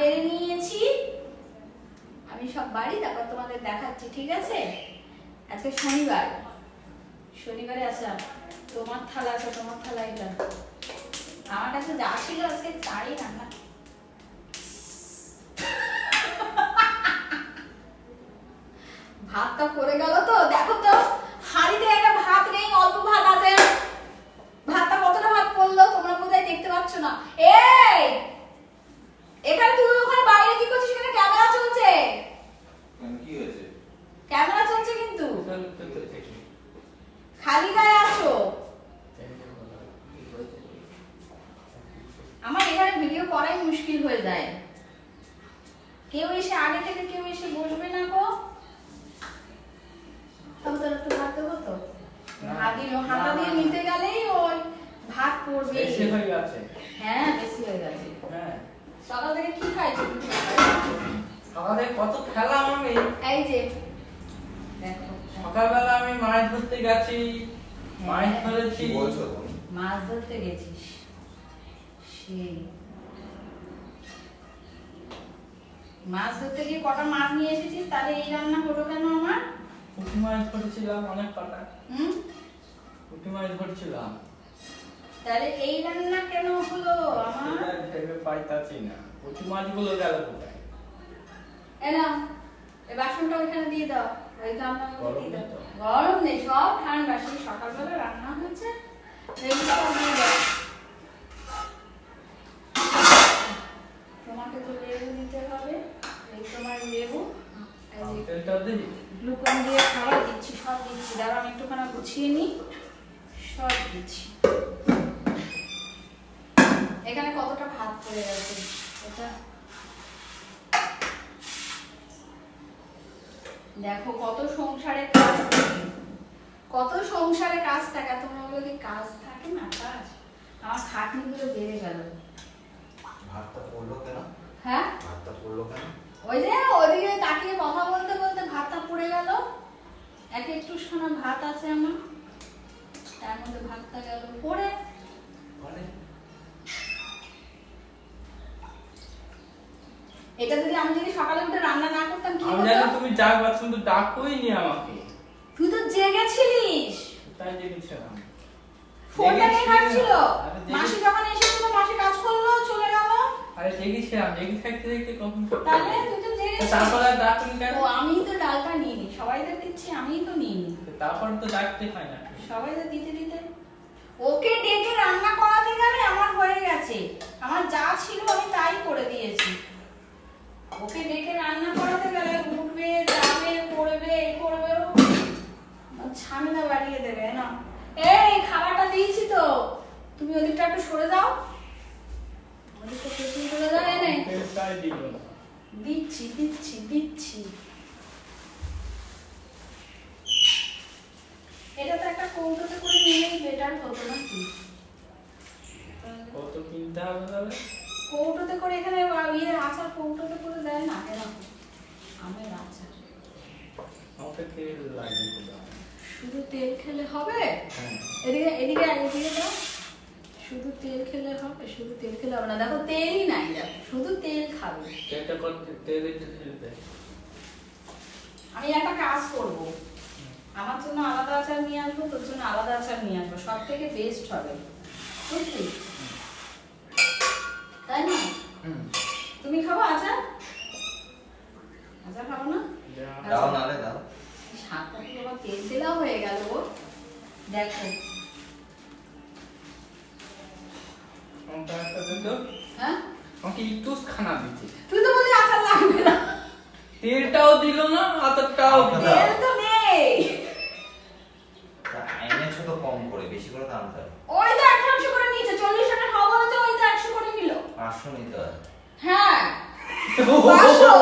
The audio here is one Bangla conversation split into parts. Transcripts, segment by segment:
বেড়ে নিয়েছি। আমি সব বাড়ি, তারপর তোমাদের দেখাচ্ছি, ঠিক আছে? আজকে শনিবার। শনিবারে আসলাম। তোমার থালা আছে, তোমার থালা এটা আমার কাছে যা ছিল আজকে তারই রান্না ভাতটা পড়ে গেল তো দেখো তো হাঁড়িতে একটা ভাত নেই অল্প ভাত আছে ভাতটা কতটা ভাত পড়ল তোমরা বোধহয় দেখতে পাচ্ছ না এই এখানে তুই ওখানে বাইরে কি করছিস এখানে ক্যামেরা চলছে কেন কি হয়েছে ক্যামেরা চলছে কিন্তু খালি গায়ে আছো আমার এখানে ভিডিও করাই মুশকিল হয়ে যায়। কেউ এসে আগে থেকে কেউ এসে বসবে না গো। তবে তোর একটু ভাত দেবো তো? না, হাত দিল হাতা দিয়ে নিতে গেলেই ওই ভাত পড়বে। বেশি হয়ে গেছে। হ্যাঁ বেশি হয়ে গেছে। হ্যাঁ। সকাল থেকে কি খাইছো সকালে কত খেলাম আমি। এই যে সকালবেলা আমি মাছ ধরতে গেছি মাছ হ্যাঁ। ধরেছি। বলছো মাছ ধরতে গেছিস। সেই। মাছ ধরতে গিয়ে কটা মাছ নিয়ে এসেছিস? তাহলে এই রান্না হলো কেন আমার? পুঁটি মাছ ধরেছিলাম অনেক কটা। হুম? পুঁটি মাছ ধরছিলাম। তাহলে এই রান্না কেন হলো আমার? ভেবে পাইতাছি না। পুঁটি মাছগুলো গেল কোথায়? এনা এই বাসনটা ওইখানে দিয়ে দাও। ওই গামলার মধ্যে দিয়ে দাও। তো? গরম নেই সব ঠান্ডা। সেই সকালবেলা রান্না হচ্ছে। সব দিয়ে দাও তোমাকে তো লেবু দিতে হবে এই তোমার লেবু এই যে তেলটা দিই গ্লুকন দিয়ে খাবার দিচ্ছি সব দিচ্ছি। দাঁড়া আমি একটুখানি গুছিয়ে নিই। সব দিচ্ছি। এখানে কতটা ভাত পড়ে গেছে? এটা দেখো কত সংসারে কাজ থাকে। কত সংসারে কাজ থাকে। তোমরা বলো কাজ থাকে না? কাজ? আমার খাটনি খাটনিগুলো বেড়ে গেল। ভাতটা পড়ল কেন? হ্যাঁ? ভাতটা পড়ল কেন? ওই যে ওদিকে তাকিয়ে কথা বলতে বলতে ভাতটা পড়ে গেল। এক একটু সোনা ভাত আছে আমার। তার মধ্যে ভাতটা গেল পড়ে। মানে? এটা যদি আমি যদি সকালে উঠে রান্না না করতাম কি হতো? তুমি ডাক বাচ্চা কিন্তু ডাকোই নি আমাকে। তুই তো জেগেছিলিস তাই দেখেছিলাম ফোনটা কে ঘাটছিল মাসি যখন এসেছিল মাসি কাজ করল চলে গেল। আরে জেগেছিলাম জেগে থাকতে থাকতে কখন তাহলে তুই তো তারপরে আর কেন ও আমি তো ডালটা নিয়ে নি সবাই তো দিচ্ছি আমিই তো নিয়ে নি তারপর তো ডাকতে হয় না। সবাই তো দিতে দিতে ওকে ডেকে রান্না করাতে গেলে আমার হয়ে গেছে আমার যা ছিল আমি তাই করে দিয়েছি ওকে ডেকে রান্না করাতে গেলে উঠবে যাবে করবে এই করবে ও ঝামেলা বাড়িয়ে দেবে না এই খাবারটা দিয়েছি তো তুমি ওদিকটা একটু সরে যাও ওদিকটা পেছন করে যাও এনে তাই দিল না দিচ্ছি দিচ্ছি দিচ্ছি এটা তো একটা কৌটোতে করে নিলেই বেটার হতো নাকি কত কিনতে হবে তাহলে? কৌটোতে করে এখানে ইয়ে আচার কৌটোতে করে দেয় না? এরকম আমের আচার। আমাকে তেল কোথাও। শুধু তেল খেলে হবে? হ্যাঁ। এদিকে এদিকে এদিকে দাও। শুধু তেল খেলে হবে শুধু তেল খেলে হবে না। দেখো তেলই নাই দেখো। শুধু তেল খাবে। তেলটা তেল আমি একটা কাজ করব। আমার জন্য আলাদা আচার নিয়ে আসব তোর জন্য আলাদা আচার নিয়ে আসব সব থেকে বেস্ট হবে। বুঝলি? তাই না? তুমি খাব আচার? আচার খাব না? দাও। না রে দাও। কি বাবা তেল তেলা হয়ে গেল দেখো। হ্যাঁ? আমাকে একটু খানা দিচ্ছে তুই তো বলি আচার লাগবে না। তেলটাও দিল না আতরটাও দিল। তেল তো নেই তা এনেছো তো কম করে করে দাম তার ওই তো একশো করে নিয়েছে চল্লিশ টাকা খাওয়া বলতে ওই তো একশো করে নিল। পাঁচশো নিতে হয়। হ্যাঁ। পাঁচশো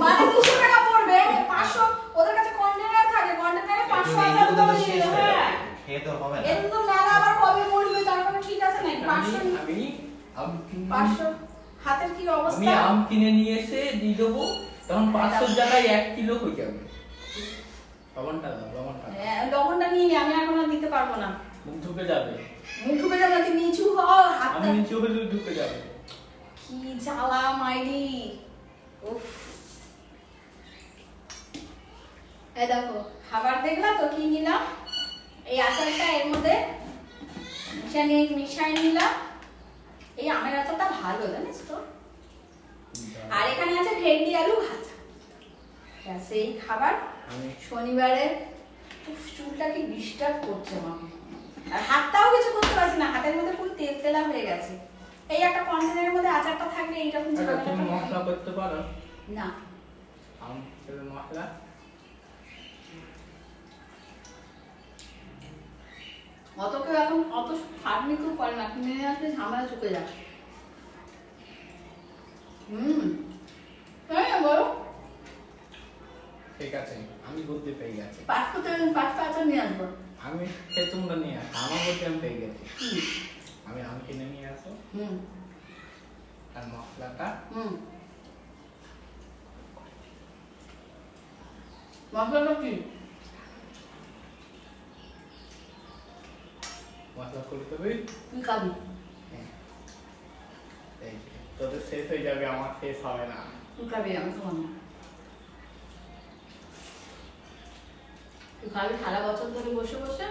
মানে দুশো টাকা পড়বে পাঁচশো ওদের কাছে কন্টেনার থাকে কন্টেনারে একটু পাঁচশো নিয়ে হাজার তো দিয়ে হয়ে হ্যাঁ। খেয়ে তো হবে না। এর তো মেলা আবার কবে মরবে তার কোনো ঠিক আছে নাকি আমি পাঁচশো আমি আম কিনে পাঁচশো হাতের কি আমি আম কিনে নিয়ে এসে দিয়ে দেবো তখন পাঁচশোর জায়গায় এক কিলো হয়ে যাবে। লবণটা লবণটা হ্যাঁ, লবণটা নিয়ে আমি এখন আর দিতে পারব না। মুখ ঢুকে যাবে। মুখ ঢুকে যাবে তুই নিচু হও হাতটা আমি নিচু হলেও ঢুকে যাবে। কি জ্বালা মাইরি। উফ। এই দেখো খাবার দেখলা তো কি নিলাম? এই আচারটা এর মধ্যে মিশাই নিলাম। এই আমের আচারটা ভালো জানিস তো? আর এখানে আছে ভেন্ডি আলু ভাজা। ব্যাস এই খাবার শনিবারে উফ, চুলটা কি ডিস্টার্ব করছে আমাকে। আর হাতটাও কিছু করতে পারছি না হাতের মধ্যে পুরো তেল তেলা হয়ে গেছে। এই একটা কন্টেনারের মধ্যে আচারটা থাকলে এইরকম ঝামেলাটা তুমি থাকে মশলা করতে পারো? না। আম তেলের মশলা? অত কেউ এখন অত খাটনি কেউ করে না কিনে নিয়ে আসলে ঝামেলা চুকে যায় হুম। তাই না বলো। ঠিক আছে আমি বুদ্ধি পেয়ে গেছি। পাঁচশো তেল পাঁচটা আচার নিয়ে আসব। আমি তোমরা নিয়ে আসো আমার বুদ্ধি আমি পেয়ে গেছি। আমি আম কিনে নিয়ে আসো। হুম। আর মশলাটা? হুম। মশলাটা কি? মশলা করতে হবে তুই খাবি। এই তোদের শেষ হয়ে যাবে আমার শেষ হবে না। তুই খাবি আমি খাব না। খাবি সারা বছর ধরে বসে বসে।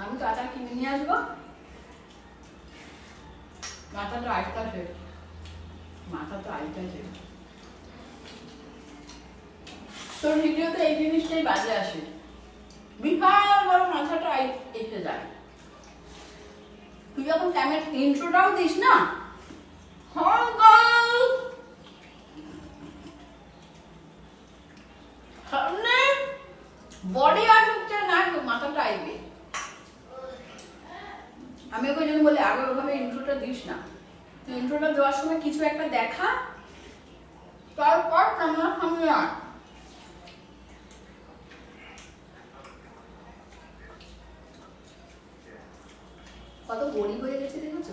আমি তো আচার কিনে নিয়ে আসব। মাথা তো শেষ মাথা তো শেষ তোর ভিডিওতে এই জিনিসটাই বাজে আসে। বড় মাথাটা এসে যায়। তুই যখন ক্যামেরা ইন্ট্রোটাও দিস না? হংকং সামনে। বডি চাই না আসুক মাথাটা আইবে। আমি ওকে যদি বলি আগে ওভাবে ইন্ট্রোটা দিস না। তুই ইন্ট্রোটা দেওয়ার সময় কিছু একটা দেখা, তারপর ক্যামেরা সামনে আয়। কত বড়ি হয়ে গেছে দেখেছ?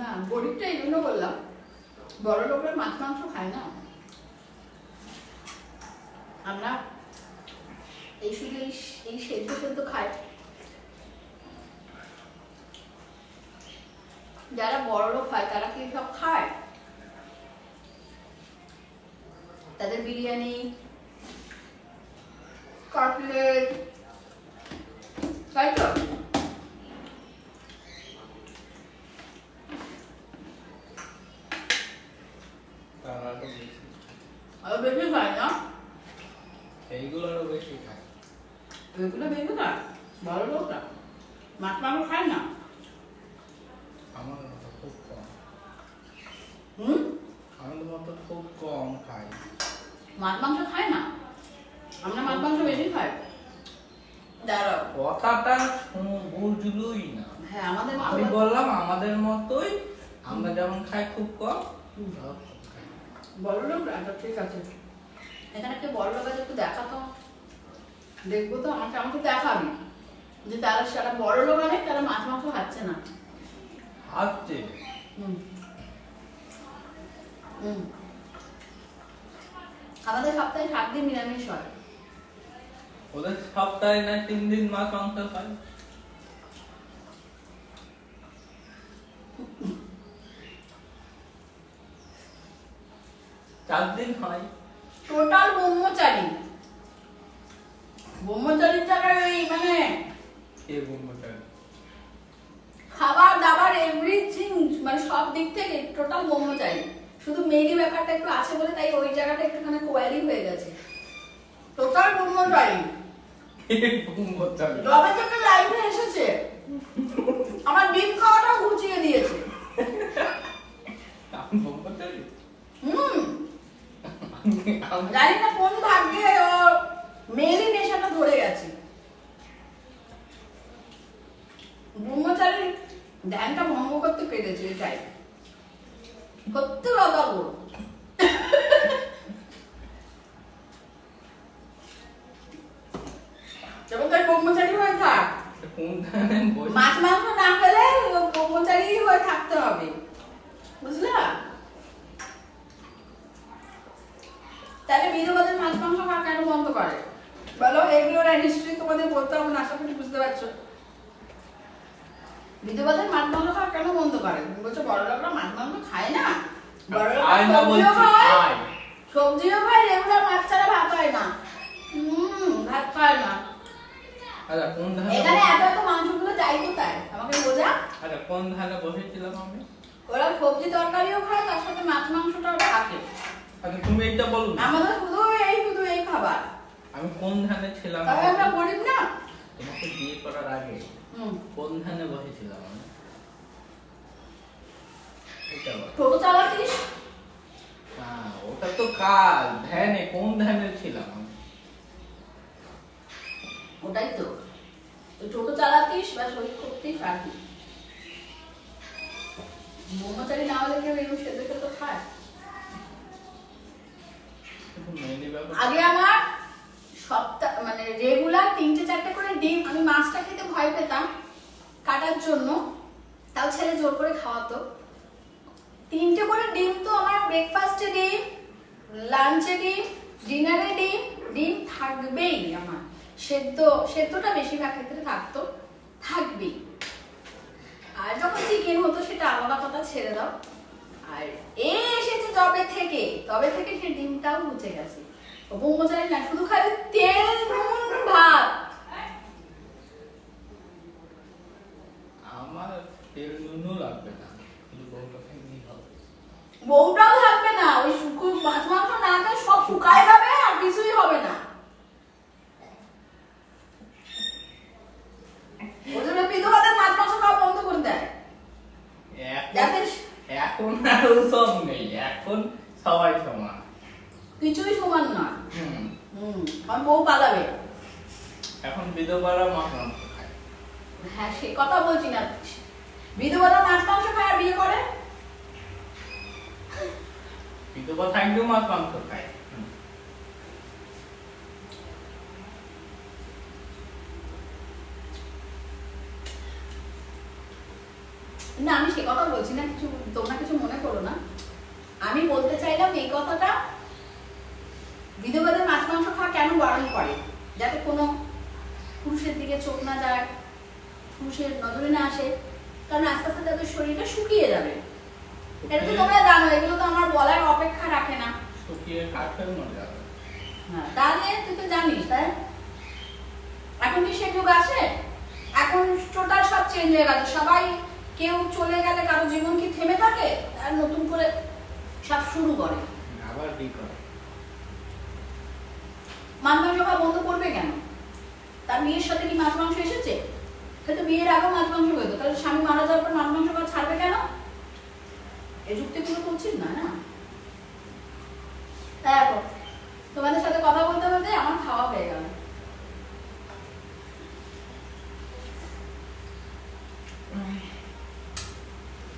না, গরিবটা এই জন্য বললাম, বড় লোকের মাছ মাংস খায় না। আমরা এই শুধু এই সেদ্ধ সেদ্ধ খাই। যারা বড় লোক হয়, তারা কি সব খায়? তাদের বিরিয়ানি কাটলেট তাই তো তারা আরও বেশি আরও বেশি খায় না এইগুলো আরও বেশি খায় ওইগুলো বেশি খায় বড় লোকরা মাছ মাংস খায় না আমার মতো খুব কম হুম আমার মতো খুব কম খাই। মাছ মাংস খায় না? আমরা মাছ মাংস বেশি খাই। দাঁড়াও। কথাটা বুঝলুই না। হ্যাঁ আমাদের আমি বললাম আমাদের মতোই আমরা যেমন খাই খুব কম। ঠিক আছে। এখানে কে বড় লোক একটু দেখাতো দেখব তো আমাকে আমাকে দেখাবি। যে তারা সারা বড় লোক অনেক তারা মাছ মাংস খাচ্ছে না। আসছে হুম। হুম। আমাদের সপ্তাহে সাত দিন নিরামিষ হয়। ওদের সপ্তাহে না তিন দিন মাছ মাংস খায় চার দিন হয়। টোটাল ব্রহ্মচারী। ব্রহ্মচারীর জায়গায় ওই মানে কে ব্রহ্মচারী? খাবার দাবার এভরিথিং মানে সব দিক থেকে টোটাল ব্রহ্মচারী। শুধু মেয়েলি ব্যাপারটা একটু আছে বলে তাই ওই জায়গাটা একটুখানি কোয়ালি হয়ে গেছে। টোটাল বুমবো টাইম তোকে লাইভে এসেছে। আমার ডিম খাওয়াটাও ঘুচিয়ে দিয়েছে। হুম। জানি না কোন ভাগ্যে ও মেয়েলি নেশাটা ধরে গেছে ব্রহ্মচারীর ধ্যানটা ভঙ্গ করতে পেরেছে এটাই সত্যি কথা বল যেমন তাই ব্রহ্মচারী হয়ে থাক কোন ধানের বই মাছ মাংস না খেলে ব্রহ্মচারী হয়ে থাকতে হবে বুঝলা তাহলে বিধবাদের মাছ মাংস খাওয়া কেন বন্ধ করে? বলো এগুলোর হিস্ট্রি তোমাদের বলতে হবে না আশা করি বুঝতে পারছ। বিধবাদের মাছ মাংস খাওয়া কেন বন্ধ করে? তুমি বলছো বড় লোকরা মাছ মাংস খায় না বড় লোকরা খায়। সবজিও খায় রেগুলার মাছ ছাড়া ভাত হয় না। হুম ভাত খায় না। আচ্ছা কোন ধানে এখানে এত এত মাংসগুলো যাই কোথায়? আমাকে বোঝা? আচ্ছা কোন ধানে বসেছিলাম আমি? ওরা সবজি তরকারিও খায় তার সাথে মাছ মাংসটাও থাকে। আচ্ছা তুমি এইটা বলো আমাদের শুধু এই শুধু এই খাবার। আমি কোন ধানে ছিলাম? তবে আমরা গরিব না। তোমাকে বিয়ে করার আগে কোন ধানে বসেছিলাম আমি? এটা। টোটো চালাতিস? হ্যাঁ ওটা তো কাল ধ্যানে কোন ধ্যানে ছিলাম আমি? ওটাই তো। টোটো চালাতিস বা শরীর করতিস আর কি। ব্রহ্মচারী না হলে কেউ এরকম সেদ্ধ খেতে খায়। আগে আমার সপ্তাহ মানে রেগুলার তিনটে চারটে করে ডিম, আমি মাছটা খেতে ভয় পেতাম কাটার জন্য, তাও ছেলে জোর করে খাওয়াতো। তিনটে করে ডিম তো আমার ব্রেকফাস্টে ডিম লাঞ্চে ডিম ডিনারে ডিম ডিম থাকবেই আমার। সেদ্ধ, সেদ্ধটা বেশিরভাগ ক্ষেত্রে থাকতো, থাকবেই। আর যখন চিকেন হতো সেটা আলাদা কথা, ছেড়ে দাও। আর এ এসেছে তবে থেকে তবে থেকে সে ডিমটাও মুছে গেছে। ব্রহ্মচারী না শুধু খালি তেল নুন ভাত। আমার তেল নুনও লাগবে না বউটা হবে। বউটাও থাকবে না ওই শুকু মাছ মাংস না খেয়ে সব শুকায় যাবে আর কিছুই হবে না ওদের ওই বিধবাদের মাছ মাংস খাওয়া বন্ধ করে দেয় এখন যাতে এখন আর সব নেই এখন সবাই সমান কিছুই সমান না হুম হুম আমার বউ পালাবে এখন বিধবারা মাছ মাংস খায় হ্যাঁ সে কথা বলছি না বিধবারা মাছ মাংস খায় আর বিয়ে করে বিধবা থাকলেও মাছ মাংস খায়। না আমি সে কথা বলছি না কিছু তোমরা কিছু মনে করো না। আমি বলতে চাইলাম এই কথাটা বিধবাদের মাছ মাংস খাওয়া কেন বারণ করে? যাতে কোনো পুরুষের দিকে চোখ না যায় পুরুষের নজরে না আসে কারণ আস্তে আস্তে তাদের শরীরটা শুকিয়ে যাবে। এটা তো তোমরা জানো এগুলো তো আমার বলার অপেক্ষা রাখে না। হয়ে তাহলে তুই তো জানিস তাই? এখন কি সে যুগ আছে? এখন টোটাল সব চেঞ্জ হয়ে গেছে। সবাই কেউ চলে গেলে কারও জীবন কি থেমে থাকে? আর নতুন করে সব শুরু করে। আবার কি করে? মাছ মাংস খাওয়া বন্ধ করবে কেন? তার বিয়ের সাথে কি মাছ মাংস এসেছে? হয়তো বিয়ের আগেও মাছ মাংস হইতো তাহলে স্বামী মারা যাওয়ার পর মাছ মাংস খাওয়া ছাড়বে কেন? এই যুক্তিগুলো তো উচিত না না? দেখো তোমাদের সাথে কথা বলতে বলতে আমার খাওয়া হয়ে গেল।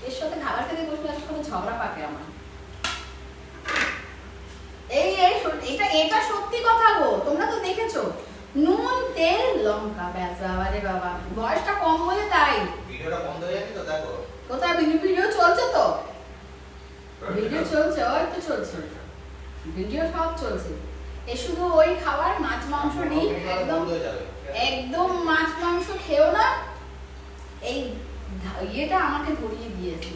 এর সাথে খাবার খেতে বসলে আসলে কোনো ঝগড়া পাকে আমার? এই এই সত্যি- এটা এটা সত্যি কথা গো তোমরা তো দেখেছ। নুন তেল লঙ্কা ব্যাস বাবা রে বাবা বয়সটা কম বলে তাই। ভিডিওটা বন্ধ হয়ে যাবে তো দেখো। কোথায় ভিডিও চলছে তো? ভিডিও চলছে ওই তো চলছে। ভিডিও সব চলছে। এ শুধু ওই খাবার মাছ মাংস নেই একদম একদম মাছ মাংস খেও না। এই ইয়েটা আমাকে ধরিয়ে দিয়েছে।